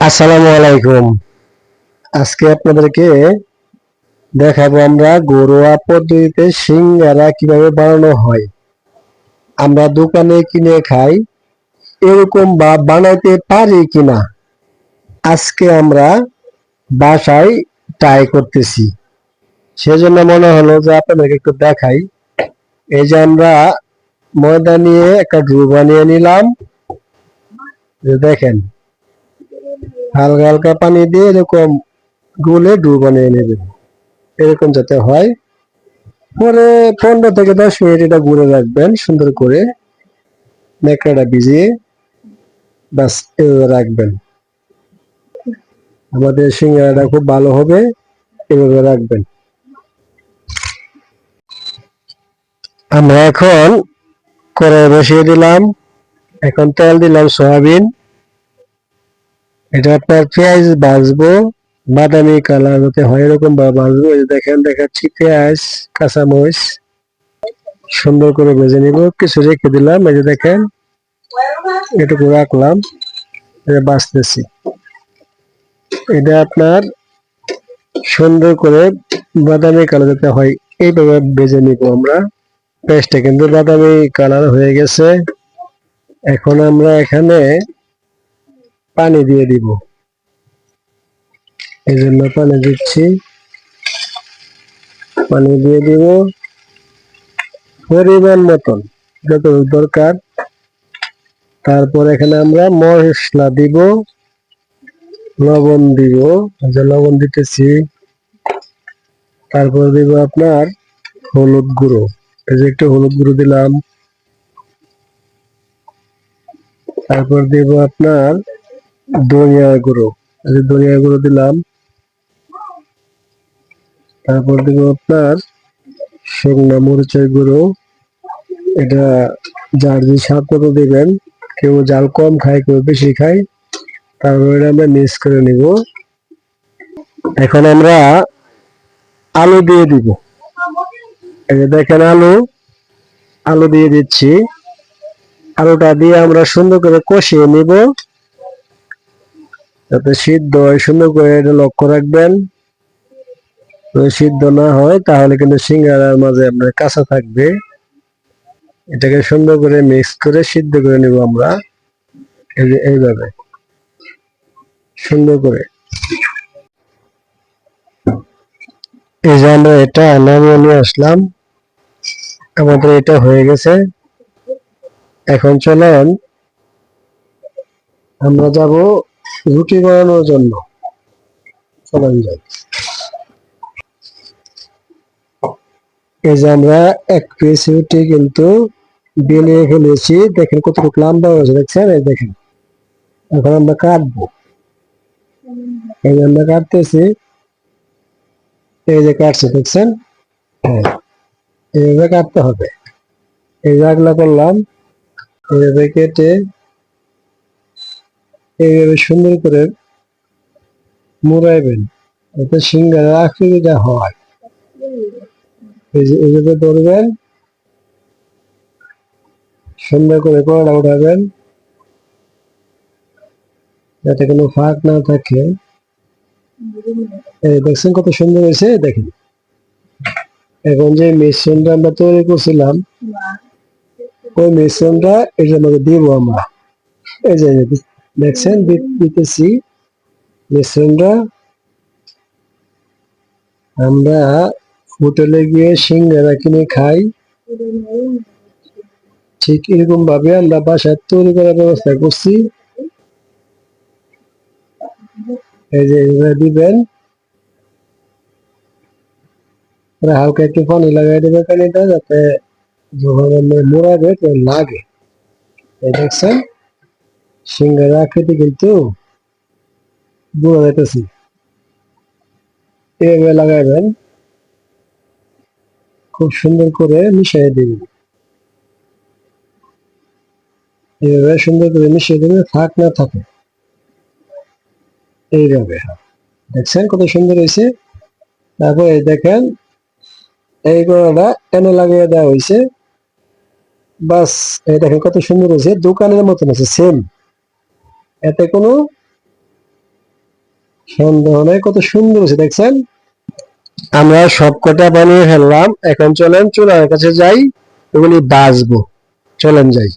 আসসালামু আলাইকুম। আজকে আপনাদেরকে দেখাবো আমরা ঘরোয়া পদ্ধতিতে সিঙ্গারা কীভাবে বানানো হয়। আমরা দোকানে কিনে খাই, এরকম বা বানাইতে পারি কিনা। আজকে আমরা বাসায় ট্রাই করতেছি। সেজন্য মনে হলো যে আপনাদেরকে একটু দেখাই। এই যে আমরা ময়দা নিয়ে একটা ড্রু বানিয়ে নিলাম। দেখেন, হালকা হালকা পানি দিয়ে এরকম গুলে ডু বানিয়ে নেবেন এরকম যাতে হয়। পরে পনেরো থেকে দশ মিনিট এটা গুলে রাখবেন সুন্দর করে। নেকড়াটা ভিজিয়ে বাস এভাবে রাখবেন। আমাদের সিঙ্গারাটা খুব ভালো হবে, এভাবে রাখবেন। আমরা এখন কড়াই বসিয়ে দিলাম। এখন তেল দিলাম সয়াবিন। এটা আপনার পেঁয়াজ ভাজবো বাদামি কালার হতে হয় এরকম ভাজবো দেখেন, দেখাচ্ছি পেঁয়াজ, কাঁচামরিচ। সুন্দর করে ভেজে নিব। কিছু রেখে দিলাম। এই যে দেখেন, এটুকু রাখলাম। বাঁচতেছি। এটা আপনার সুন্দর করে বাদামি কালার যাতে হয়, এইভাবে ভেজে নিব আমরা। পেঁয়াজটা কিন্তু বাদামি কালার হয়ে গেছে। এখন আমরা এখানে পানি দিয়ে দিব। এই জন্য পানি দিচ্ছি। পানি দিয়ে দিব পরিমাণ মতন যত দরকার। তারপর এখানে আমরা মশলা দিব, লবণ দিব। যে লবণ দিতেছি। তারপর দিব আপনার হলুদ গুঁড়ো। এই যে একটু হলুদ গুঁড়ো দিলাম। তারপর দিব আপনার ধনিয়া গুঁড়ো। এই ধনিয়া গুঁড়ো দিলাম। তারপর দিব আপনার শুকনো মরিচের গুঁড়ো। এটা যার যে স্বাদ মতো দিবেন, কেউ জাল কম খায়, কেউ বেশি খায়, তারপর এটা আমরা মিক্স করে নিব। এখন আমরা আলু দিয়ে দিব। দেখেন আলু আলু দিয়ে দিচ্ছি। আলুটা দিয়ে আমরা সুন্দর করে কষিয়ে নিব। যাতে সিদ্ধ হয়, সুন্দর করে এটা লক্ষ্য রাখবেন। সিদ্ধ না হয়, তাহলে কিন্তু সিঙ্গারার মাঝে আপনার কাঁচা থাকবে। এটাকে সুন্দর করে মিক্স করে সিদ্ধ করে নিব আমরা। এইভাবে। সুন্দর করে। এই যে আমরা এটা নামিয়ে নিয়ে আসলাম। আমাদের এটা হয়ে গেছে। এখন চলেন, আমরা যাব রুটি বানানোর জন্য। চলেন যাই। এই যে আমরা এক পিস রুটি কিন্তু বেলিয়ে ফেলেছি। দেখেন কতটুকু লম্বা হয়েছে, দেখছেন? এই দেখেন। এখন আমরা কাটবো। এই যে আমরা কাটতেছি, এই যে কাটছে, দেখছেন? হ্যাঁ। এইভাবে কাটতে হবে। এই জাগলা করলাম, এইভাবে কেটে এইভাবে সুন্দর করে মুড়াইবেন এতে সিঙ্গারা আকৃতিটা হয়। এইভাবে ধরবেন, সুন্দর করে কড়া উঠাবেন, যাতে কোনো ফাঁক না থাকে। দেখছেন কত সুন্দর হয়েছে? দেখেন। এখন যে মিশ্রণটা আমরা তৈরি করছিলাম ওই মিশ্রণটা এটার মধ্যে দিব আমরা। এই যে দেখছেন দিতেছি মিশ্রণটা আমরা হোটেলে গিয়ে সিঙ্গারা কিনে খাই। ঠিক এরকম ভাবে আমরা বাসায় তৈরি করার ব্যবস্থা করছি। এই যে দিবেন পরে হালকা একটু পানি লাগাই দেবে পানিটা যাতে যখন মোড়াবে তো লাগে। এই দেখছেন? সিঙ্গারা আকৃতি কিন্তু বোঝা যাইতেছি। এইভাবে লাগাইবেন। খুব সুন্দর করে মিশিয়ে দিবেন। এইভাবে সুন্দর করে মিশিয়ে দিবেন, থাক না থাকে এইভাবে। দেখছেন কত সুন্দর হয়েছে? তারপরে দেখেন এই গোড়াটা এনে লাগিয়ে দেওয়া হয়েছে বাস, এই দেখেন কত সুন্দর হয়েছে দোকানের মতন আছে সেম এতে কোনো সন্দেহ নেই, কত সুন্দর হয়েছে দেখছেন? আমরা সবকটা বানিয়ে ফেললাম, এখন চলেন, চুলার কাছে যাই, এগুলি বাজবো চলেন যাই।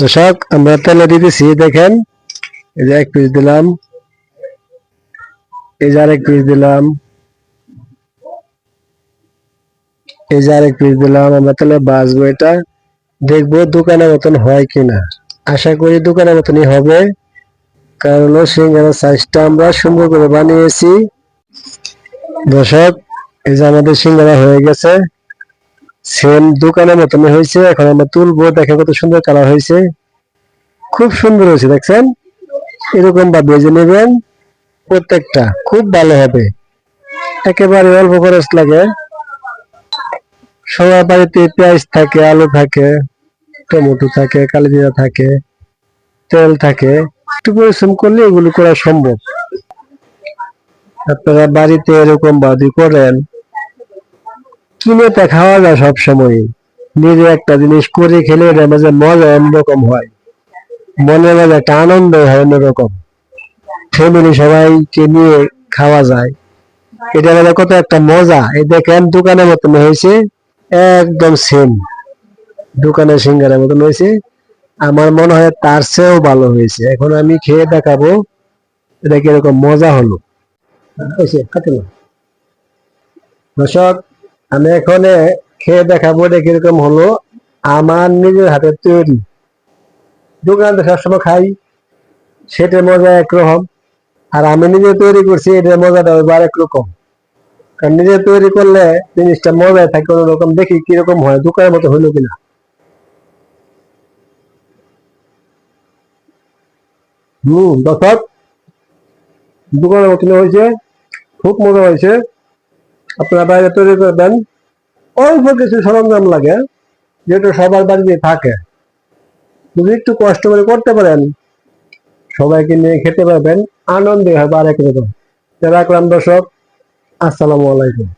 দর্শক, আমরা তেলে দিতেছি, দেখেন, এই যে এক পিস দিলাম। এই যে পিস দিলাম। এই যে পিস দিলাম। আমরা তাহলে বাজবো এটা। দেখব দোকানের মতন হয় কিনা। আশা করি দোকানের মতনই হবে। কারণ হলো সিঙ্গারার সাইজটা আমরা সুন্দর করে বানিয়েছি। দর্শক, এই যে আমাদের সিঙ্গারা হয়ে গেছে। সেম দোকানের মতনই হয়েছে। এখন আমরা তুলবো দেখেন কত সুন্দর কালার হয়েছে। খুব সুন্দর হয়েছে, দেখছেন? এরকম ভাবে ভেজে নেবেন। প্রত্যেকটা, খুব ভালো হবে। একেবারে অল্প খরচ লাগে। সবার বাড়িতে পেঁয়াজ থাকে, আলু থাকে, টমেটো থাকে, কালিজিরা থাকে, তেল থাকে। একটু পরিশ্রম করলে এগুলো করা সম্ভব। আপনারা বাড়িতে এরকম বাদি করেন। কিনে তা খাওয়া যায় সব সময় নিজে একটা জিনিস করে খেলে এটার মাঝে মজা অন্যরকম হয়। মনে মাঝে একটা আনন্দ হয় অন্যরকম। ফ্যামিলি সবাইকে নিয়ে খাওয়া যায়। এটা মাঝে কত একটা মজা। এই দেখেন দোকানের মতন হয়েছে একদম সেম দোকানের সিঙ্গারের মতন হয়েছে। আমার মনে হয় তার চেয়েও ভালো হয়েছে। এখন আমি খেয়ে দেখাবো এটা কীরকম মজা হলো। দর্শক আমি এখানে খেয়ে দেখাবো এটা কীরকম হলো। আমার নিজের হাতে তৈরি। দোকানে সবসময় খাই সেটার মজা একরকম। আর আমি নিজে তৈরি করছি এটার মজাটা হবে আরেক রকম। কারণ নিজে তৈরি করলে জিনিসটা মজায় থাকে, অন্যরকম দেখি কীরকম হয়, দোকানের মতো হইল কিনা। হম, দর্শক, দোকানের মতন হয়েছে, খুব মজা হয়েছে। আপনারা বাইরে তৈরি করবেন। অল্প কিছু সরঞ্জাম লাগে, যেটা সবার বাড়িতে থাকে। যদি একটু কষ্ট করে করতে পারেন সবাইকে নিয়ে খেতে পারবেন। আনন্দে হবে। আরেক রকম। রাখলাম দর্শক। আসসালামু আলাইকুম।